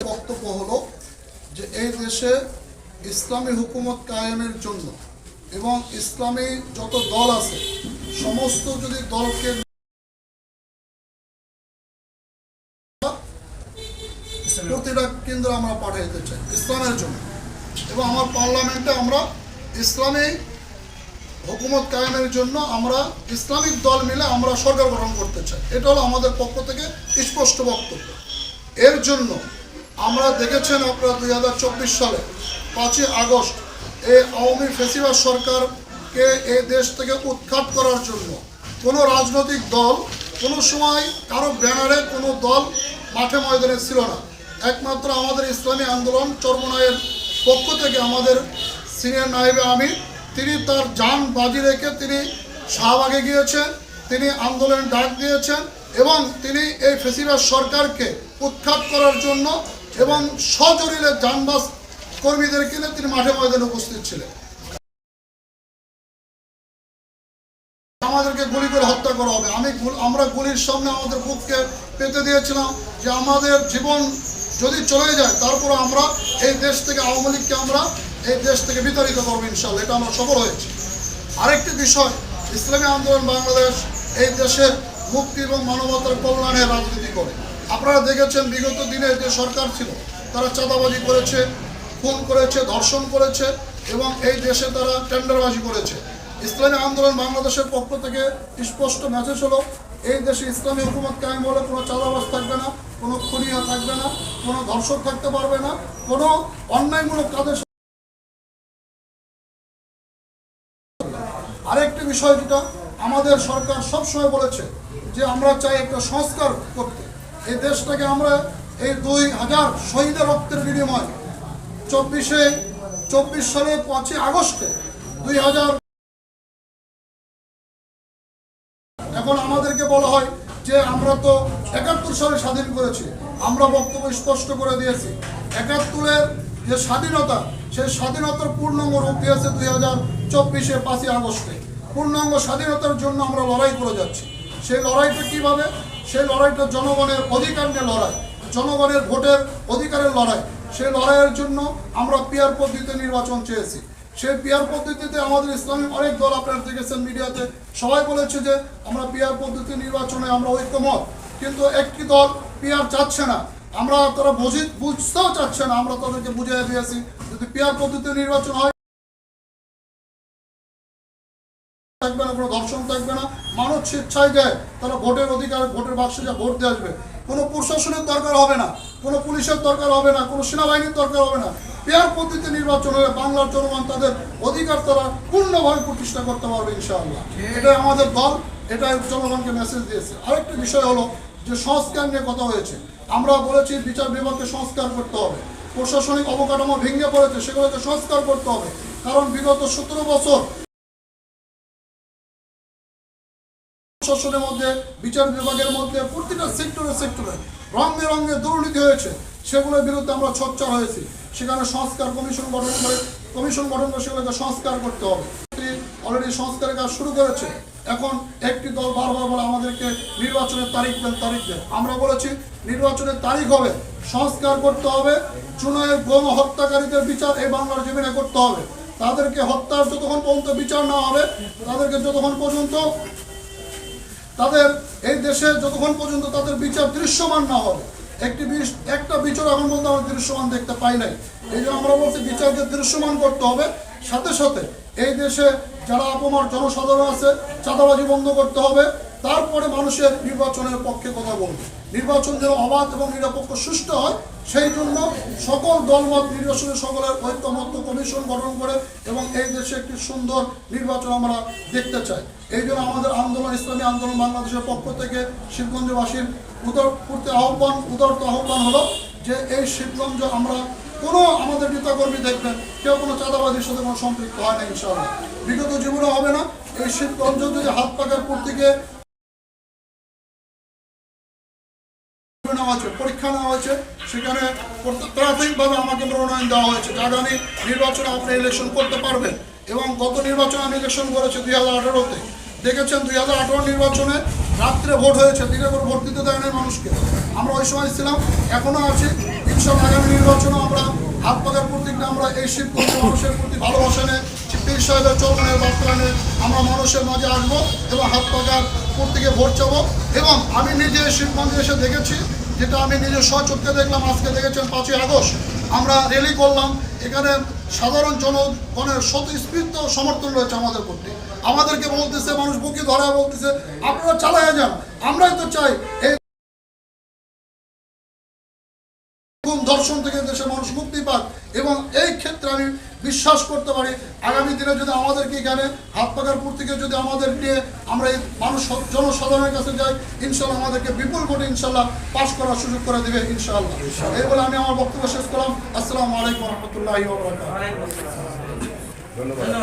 বক্তব্য হলো যে এই দেশে ইসলামী হুকুমত কায়েমের জন্য এবং ইসলামী যত দল আছে, সমস্ত যদি দলকে প্রতিটা কেন্দ্র আমরা পাঠাইতে চাই ইসলামের জন্য। এবং আমার পার্লামেন্টে আমরা ইসলামী হুকুমত কায়েমের জন্য আমরা ইসলামিক দল মিলে আমরা সরকার গঠন করতে চাই। এটা হলো আমাদের পক্ষ থেকে স্পষ্ট বক্তব্য। এর জন্য আমরা দেখেছেন আপনারা দুই হাজার চব্বিশ সালে পাঁচই আগস্ট এই আওয়ামী ফেসিবাদ সরকারকে এই দেশ থেকে উৎখাত করার জন্য কোনো রাজনৈতিক দল, কোনো সময় কারও ব্যানারে কোনো দল মাঠে ময়দানে ছিল না। একমাত্র আমাদের ইসলামী আন্দোলন চরমনায়ের পক্ষ থেকে আমাদের সিনিয়র নায়েবে আমির তিনি তার যান বাজি রেখে তিনি শাহবাগে গিয়েছেন, তিনি আন্দোলন ডাক দিয়েছেন এবং তিনি এই ফেসিবাদ সরকারকে উৎখাত করার জন্য এবং সজরিলে যানবাস কর্মীদেরকে নিয়ে তিনি মাঠে ময়দানে উপস্থিত ছিলেন। আমাদেরকে গুলি করে হত্যা করা হবে। আমি আমরা গুলির সামনে আমাদের বুককে পেতে দিয়েছিলাম যে আমাদের জীবন যদি চলে যায় তারপর আমরা এই দেশ থেকে আওয়ামী লীগকে আমরা এই দেশ থেকে বিতাড়িত করব ইনশাল্লাহ এটা আমরা সফল হয়েছি। আরেকটি বিষয়, ইসলামী আন্দোলন বাংলাদেশ এই দেশের মুক্তি এবং মানবতার কল্যাণে রাজনীতি করে। আপনারা দেখেছেন বিগত দিনে যে সরকার ছিল, তারা চাঁদাবাজি করেছে, খুন করেছে, ধর্ষণ করেছে এবং এই দেশে তারা টেন্ডারবাজি করেছে। ইসলামী আন্দোলন বাংলাদেশের পক্ষ থেকে স্পষ্ট মেসেজ হলো, এই দেশে ইসলামী হুকুমত কায়েম হলে কোনো চাঁদাবাজ থাকবে না, কোনো খুনিয়া থাকবে না, কোনো ধর্ষক থাকতে পারবে না, কোনো অন্যায়মূলক কাজের বিষয় যেটা আমাদের সরকার সবসময় বলেছে যে আমরা চাই একটা সংস্কার করতে। এই দেশটাকে আমরা এই দুই হাজার শহীদের রক্তের বিনিময় চব্বিশে, চব্বিশ সালে পাঁচই আগস্টে দুই হাজার এখন আমাদেরকে বলা হয় যে আমরা তো একাত্তর সালে স্বাধীন করেছি। আমরা বক্তব্য স্পষ্ট করে দিয়েছি। একাত্তরের যে স্বাধীনতা, সেই স্বাধীনতার পূর্ণাঙ্গ রূপ দিয়েছে দুই হাজার চব্বিশে পাঁচই আগস্টে। পূর্ণাঙ্গ স্বাধীনতার জন্য আমরা লড়াই করে যাচ্ছি। সেই লড়াইটা কীভাবে? সেই লড়াইটা জনগণের অধিকার নিয়ে লড়াই, জনগণের ভোটের অধিকারের লড়াই। সেই লড়াইয়ের জন্য আমরা পিয়ার পদ্ধতিতে নির্বাচন চেয়েছি। সেই পিয়ার পদ্ধতিতে আমাদের ইসলামিক অনেক দল আপনারা দেখেছেন মিডিয়াতে। সবাই বলেছে যে আমরা পিয়ার পদ্ধতি নির্বাচনে আমরা ঐক্যমত। কিন্তু একটি দল পিয়ার চাচ্ছে না। আমরা তারা বুঝি বুঝতেও চাচ্ছে না। আমরা তাদেরকে বুঝিয়ে দিয়েছি যদি পিয়ার পদ্ধতি নির্বাচন হয় থাকবে না, কোনো ধর্ষণ থাকবে না মানুষ স্বেচ্ছায় দেয়। তারা ভোটের অধিকার, ভোটের বাক্সে যা ভোট দিয়ে আসবে। কোনো প্রশাসনের দরকার হবে না, কোনো পুলিশের দরকার হবে না, কোনো সেনাবাহিনীর দরকার হবে না। পেয়ার পদ্ধতিতে নির্বাচন হলে বাংলার জনগণ তাদের অধিকার তারা পূর্ণভাবে প্রতিষ্ঠা করতে পারবে, ইনশাআল্লাহ। এটাই আমাদের দল, এটাই জনগণকে মেসেজ দিয়েছে। আরেকটি বিষয় হলো যে সংস্কার নিয়ে কথা হয়েছে। আমরা বলেছি বিচার বিভাগকে সংস্কার করতে হবে। প্রশাসনিক অবকাঠামো ভেঙে পড়েছে, সেগুলোকে সংস্কার করতে হবে। কারণ বিগত সতেরো বছর প্রশাসনের মধ্যে, বিচার বিভাগের মধ্যে, প্রতিটা সেক্টরে সেক্টরে রঙে রঙে দুর্নীতি হয়েছে। সেগুলোর বিরুদ্ধে আমরা সোচ্চার হয়েছি। সেখানে সংস্কার কমিশন গঠন করে, কমিশন গঠন করে সেগুলোকে সংস্কার করতে হবে। অলরেডি সংস্কারের কাজ শুরু করেছে। এখন একটি দল বারবার বলে আমাদেরকে নির্বাচনের তারিখ দেন তারিখ দেন। আমরা বলেছি, নির্বাচনের তারিখ হবে। সংস্কার করতে হবে। চুনায়ের গণ হত্যাকারীদের বিচার এই বাংলার জমিনে করতে হবে। তাদেরকে হত্যার যতক্ষণ পর্যন্ত বিচার না হবে, তাদেরকে যতক্ষণ পর্যন্ত তাদের এই দেশে যতক্ষণ পর্যন্ত তাদের বিচার দৃশ্যমান না হবে, একটি একটা বিচার এখন পর্যন্ত আমরা দৃশ্যমান দেখতে পাই নাই। এই যে আমরা বলছি বিচারকে দৃশ্যমান করতে হবে, সাথে সাথে এই দেশে যারা অপমার জনসাধারণ আছে, চাঁদাবাজি বন্ধ করতে হবে তারপরে মানুষের নির্বাচনের পক্ষে কথা বলবে। নির্বাচন যেন অবাধ এবং নিরপেক্ষ সুষ্ঠু হয়, সেই জন্য সকল দলমত নির্বাচনের সকলের ঐক্যমত্য কমিশন গঠন করে এবং এই দেশে একটি সুন্দর নির্বাচন আমরা দেখতে চাই। এই জন্য আমাদের আন্দোলন, ইসলামী আন্দোলন বাংলাদেশের পক্ষ থেকে শিবগঞ্জবাসীর উদর করতে আহ্বান, উদারত আহ্বান হলো যে এই শিবগঞ্জ আমরা কোনো আমাদের নেতাকর্মী দেখবেন, কেউ কোনো চাঁদাবাজির সাথে কোনো সম্পৃক্ত হয় না, ইনশাআল্লাহ। বিগত জীবনে হবে না। এই শিবগঞ্জ যদি হাত পাকার থেকে নেওয়া পরীক্ষা নেওয়া হয়েছে সেখানে প্রাথমিকভাবে আমাকে মনোনয়ন দেওয়া হয়েছে যে আগামী নির্বাচনে আপনি ইলেকশন করতে পারবেন। এবং গত নির্বাচনে আমি ইলেকশন করেছি দুই হাজার আঠারোতে। দেখেছেন দুই হাজার আঠারো নির্বাচনে রাত্রে ভোট হয়েছে, দিনের পর ভোট দিতে দেয় নাই মানুষকে। আমরা ওই সময় ছিলাম এখনও আছি। ইনশাল্লাহ আগামী নির্বাচনে আমরা হাত পাকার প্রতীকটা আমরা এই শিব মানুষের প্রতি ভালোবাসা পীর সাহেবের চরণের বার্তা নিয়ে আমরা মানুষের মাঝে আসব এবং হাত পাকার প্রতীকে ভোট চাবো। এবং আমি নিজে শিবগঞ্জে এসে দেখেছি যেটা আমি নিজে স্বচক্ষে দেখলাম, আজকে দেখেছেন পাঁচই আগস্ট। আমরা র্যালি করলাম, এখানে সাধারণ জনগণের স্বতঃস্ফূর্ত সমর্থন রয়েছে আমাদের প্রতি। আমাদেরকে বলতেছে, মানুষ বুকে ধরা বলতেছে, আপনারা চালায় যান, আমরাই তো চাই। এই থেকে দেশের মানুষ মুক্তি পাক। এবং এই ক্ষেত্রে আমি বিশ্বাস করতে পারি। আগামী দিনে যদি আমাদেরকে এখানে হাত পাকারপুর থেকে যদি আমাদের নিয়ে আমরা এই মানুষ জনসাধারণের কাছে যাই ইনশাল্লাহ আমাদেরকে বিপুল ভোটে ইনশাল্লাহ পাশ করার সুযোগ করে দেবে ইনশাল্লাহ এই বলে আমি আমার বক্তব্য শেষ করলাম। আসসালামু আলাইকুম রহমতুল্লাহ ধন্যবাদ।